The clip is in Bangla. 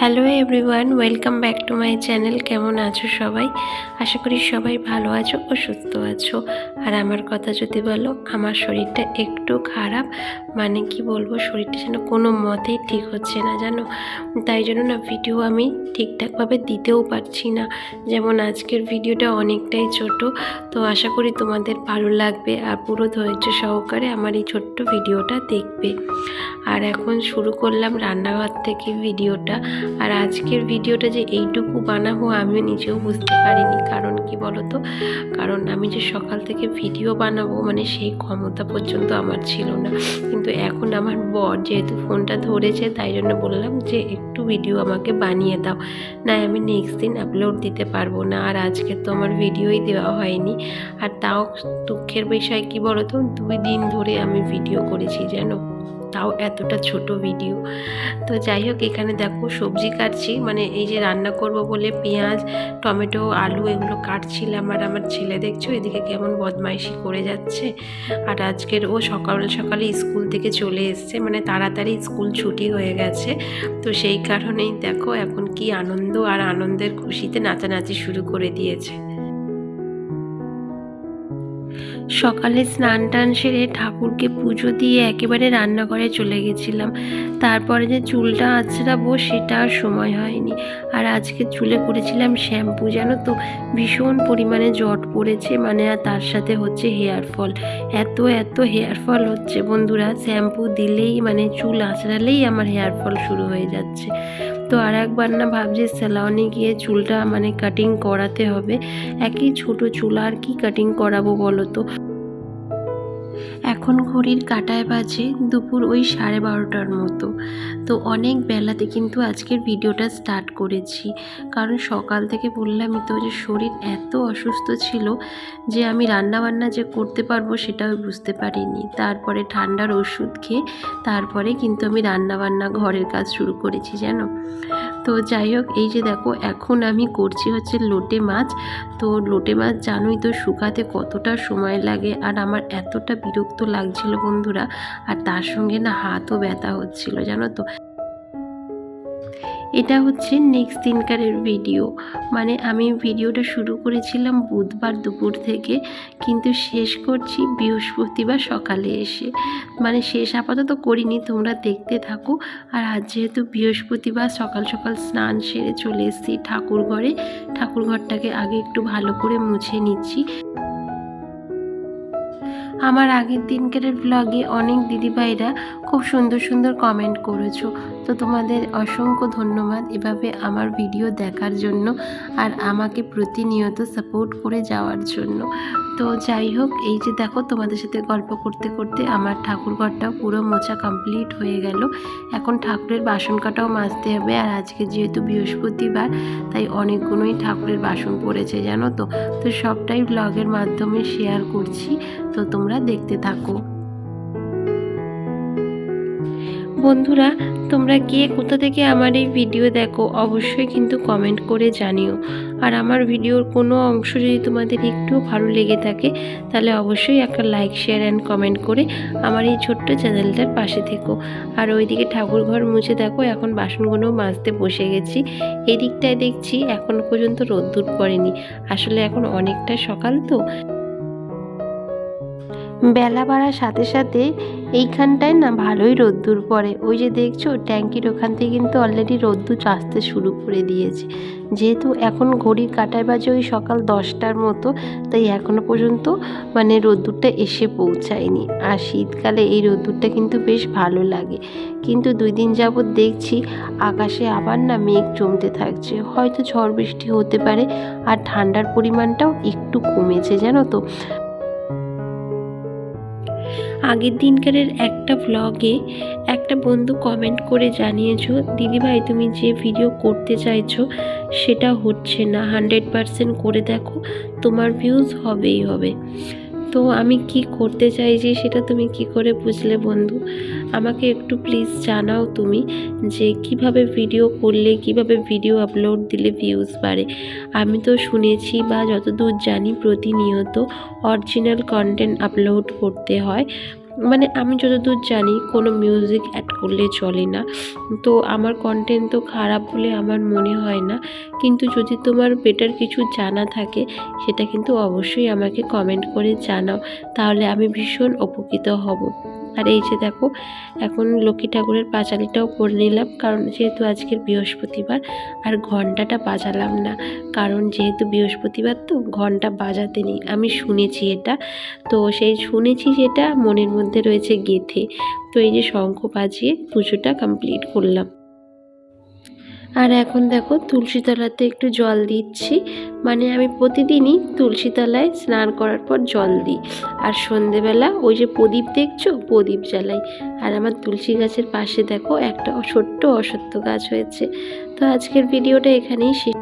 Hello everyone welcome back to my channel কেমন আছো সবাই? আশা করি সবাই ভালো আছো ও সুস্থ আছো। আর আমার কথা যদি বলো, আমার শরীরটা একটু খারাপ। মানে কি বলব, শরীরটা যেন কোনো মতেই ঠিক হচ্ছে না, জানো? তাই জন্য না ভিডিও আমি ঠিকঠাকভাবে দিতেও পারছি না। যেমন আজকের ভিডিওটা অনেকটাই ছোট। তো আশা করি তোমাদের ভালো লাগবে আর পুরো ধৈর্য সহকারে আমার এই ছোট্ট ভিডিওটা দেখবে। আর এখন শুরু করলাম রান্নাঘর থেকে ভিডিওটা আর আজকের ভিডিওটা যে এইটুকু বানাবো আমিও নিজেও বুঝতে পারিনি। কারণ কি বলতো? কারণ আমি যে সকাল থেকে ভিডিও বানাবো মানে সেই ক্ষমতা পর্যন্ত আমার ছিল না। কিন্তু এখন আমার বর যেহেতু ফোনটা ধরেছে, তাই জন্য বললাম যে একটু ভিডিও আমাকে বানিয়ে দাও। না আমি নেক্সট দিন আপলোড দিতে পারব না। আর আজকে তো আমার ভিডিওই দেওয়া হয়নি। আর তাও দুঃখের বিষয় কি বলতো? দুই দিন ধরে আমি ভিডিও করেছি, জানো? তাও এতটা ছোট ভিডিও তো যাই হোক, এখানে দেখো সবজি কাটছি। মানে এই যে রান্না করব বলে পেঁয়াজ, টমেটো, আলু এগুলো কাটছিলাম আর আমার ছেলে দেখছ, এদিকে কেমন বদমাইশি করে যাচ্ছে। আর আজকের ও সকাল সকালে স্কুল থেকে চলে এসছে মানে তাড়াতাড়ি স্কুল ছুটি হয়ে গেছে। তো সেই কারণেই দেখো এখন কি আনন্দ আর আনন্দের খুশিতে নাচানাচি শুরু করে দিয়েছে। সকালে স্নান টান সেরে ঠাকুরকে পুজো দিয়ে একেবারে রান্নাঘরে চলে গেছিলাম। তারপরে যে চুলটা আঁচড়াবো সেটা আর সময় হয়নি। আর আজকে চুলে করেছিলাম শ্যাম্পু, জানো তো? ভীষণ পরিমাণে জট পড়েছে মানে আর তার সাথে হচ্ছে হেয়ার ফল। এত এত হেয়ার ফল হচ্ছে বন্ধুরা, শ্যাম্পু দিলেই মানে চুল আঁচড়ালেই আমার হেয়ার ফল শুরু হয়ে যাচ্ছে। তো আর একবার না ভাবছি স্যালনে গিয়ে চুলটা মানে কাটিং করাতে হবে। একই ছোট চুল আর কি কাটিং করাবো বলো তো? এখন ঘড়ির কাটায় বাজে দুপুর ওই সাড়ে বারোটার মতো। তো অনেক বেলাতে কিন্তু আজকের ভিডিওটা স্টার্ট করেছি। কারণ সকাল থেকে বললামই তো যে শরীর এত অসুস্থ ছিল যে আমি রান্না বান্না যে করতে পারব সেটাও বুঝতে পারিনি। তারপরে ঠান্ডার ওষুধ খেয়ে তারপরে কিন্তু আমি রান্না বান্না ঘরের কাজ শুরু করেছি, জানো? তো যাই হোক, এই যে দেখো, এখন আমি করছি হচ্ছে লোটে মাছ। তো লোটে মাছ জানোই তো শুকাতে কতটা সময় লাগে আর আমার এতটা বিরক্ত লাগছিল বন্ধুরা। আর তার সঙ্গে না হাতও ব্যথা হচ্ছিল, জানো তো। এটা হচ্ছে নেক্সট দিনকারের ভিডিও মানে আমি ভিডিওটা শুরু করেছিলাম বুধবার দুপুর থেকে, কিন্তু শেষ করছি বৃহস্পতিবার সকালে এসে। মানে শেষ আপাতত করিনি, তোমরা দেখতে থাকো। আর আজ যেহেতু বৃহস্পতিবার, সকাল সকাল স্নান সেরে চলে এসেছি ঠাকুর ঘরে ঠাকুর ঘরটাকে আগে একটু ভালো করে মুছে নিচ্ছি। আমার আগের দিনকের ব্লগে অনেক দিদিভাইরা খুব সুন্দর সুন্দর কমেন্ট করেছ। তো তোমাদের অসংখ্য ধন্যবাদ এভাবে আমার ভিডিও দেখার জন্য আর আমাকে প্রতিনিয়ত সাপোর্ট করে যাওয়ার জন্য। তো যাই হোক, এই যে দেখো তোমাদের সাথে গল্প করতে করতে আমার ঠাকুর ঘরটাও পুরো মোছা কমপ্লিট হয়ে গেল। এখন ঠাকুরের বাসন কাটাও মাজতে হবে আর আজকে যেহেতু বৃহস্পতিবার, তাই অনেকগুলোই ঠাকুরের বাসন পড়েছে, জানো তো? তো সবটাই ব্লগের মাধ্যমে শেয়ার করছি। তো তোমরা দেখতে থাকো। বন্ধুরা, তোমরা কে কোথা থেকে আমার এই ভিডিও দেখো, অবশ্যই কিন্তু কমেন্ট করে জানিও। আর আমার ভিডিওর কোনো অংশ যদি তোমাদের একটু ভালো লেগে থাকে, তাহলে অবশ্যই একটা লাইক শেয়ার অ্যান্ড কমেন্ট করে আমার এই ছোট্ট চ্যানেলটার পাশে থেকো। আর ওইদিকে ঠাকুর ঘর মুছে দেখো, এখন বাসনগুলো মাজতে বসে গেছি। এই দিকটায় দেখছি এখন পর্যন্ত রোদ্দুর পড়েনি। আসলে এখন অনেকটা সকাল তো। বেলা বাড়ার সাথে সাথে এইখানটায় না ভালোই রোদ্দুর পড়ে। ওই যে দেখছ, ট্যাঙ্কির ওখান থেকে কিন্তু অলরেডি রোদ্দুর আসতে শুরু করে দিয়েছে। যেহেতু এখন ঘড়ির কাটায় বাজে ওই সকাল দশটার মতো, তাই এখনও পর্যন্ত মানে রোদ্দুরটা এসে পৌঁছায়নি। আর শীতকালে এই রোদ্দুরটা কিন্তু বেশ ভালো লাগে। কিন্তু দুই দিন যাবৎ দেখছি আকাশে আবার না মেঘ জমতে থাকছে। হয়তো ঝড় বৃষ্টি হতে পারে, আর ঠান্ডার পরিমাণটাও একটু কমেছে, জানো তো। আগের দিনকারের একটা ব্লগে একটা বন্ধু কমেন্ট করে জানিয়েছো, দিদিভাই, তুমি যে ভিডিও করতে চাইছো, সেটা হচ্ছে না। হান্ড্রেড পারসেন্ট করে দেখো, তোমার ভিউজ হবেই হবে। তো আমি কি করতে চাইছি সেটা তুমি কি করে বুঝলে বন্ধু? আমাকে একটু প্লিজ জানাও তুমি যে কীভাবে ভিডিও করলে, কীভাবে ভিডিও আপলোড দিলে ভিউজ বাড়ে। আমি তো শুনেছি বা যতদূর জানি প্রতিনিয়ত অরিজিনাল কন্টেন্ট আপলোড করতে হয়। মানে আমি যতদূর জানি কোনো মিউজিক অ্যাড করলে চলে না। তো আমার কন্টেন্ট তো খারাপ বলে আমার মনে হয় না। কিন্তু যদি তোমার বেটার কিছু জানা থাকে, সেটা কিন্তু অবশ্যই আমাকে কমেন্ট করে জানাও। তাহলে আমি ভীষণ উপকৃত হব। আর এই যে দেখো, এখন লক্ষ্মী ঠাকুরের পাঁচালিটাও পরে নিলাম, কারণ যেহেতু আজকের বৃহস্পতিবার, আর ঘন্টাটা বাজালাম না, কারণ যেহেতু বৃহস্পতিবার তো ঘণ্টা বাজাতে নেই, আমি শুনেছি এটা। তো সেই শুনেছি যেটা, মনের মধ্যে রয়েছে গেথে। তো এই যে শঙ্খ বাজিয়ে পুজোটা কমপ্লিট করলাম। আর এখন দেখো তুলসীতলাতে একটু জল দিচ্ছি। মানে আমি প্রতিদিনই তুলসী তলায় স্নান করার পর জল দিই। আর সন্ধেবেলা ওই যে প্রদীপ দেখছ? প্রদীপ জ্বালাই। আর আমার তুলসী গাছের পাশে দেখো একটা ছোট্ট অসত্য গাছ হয়েছে। তো আজকের ভিডিওটা এখানেই শেষ।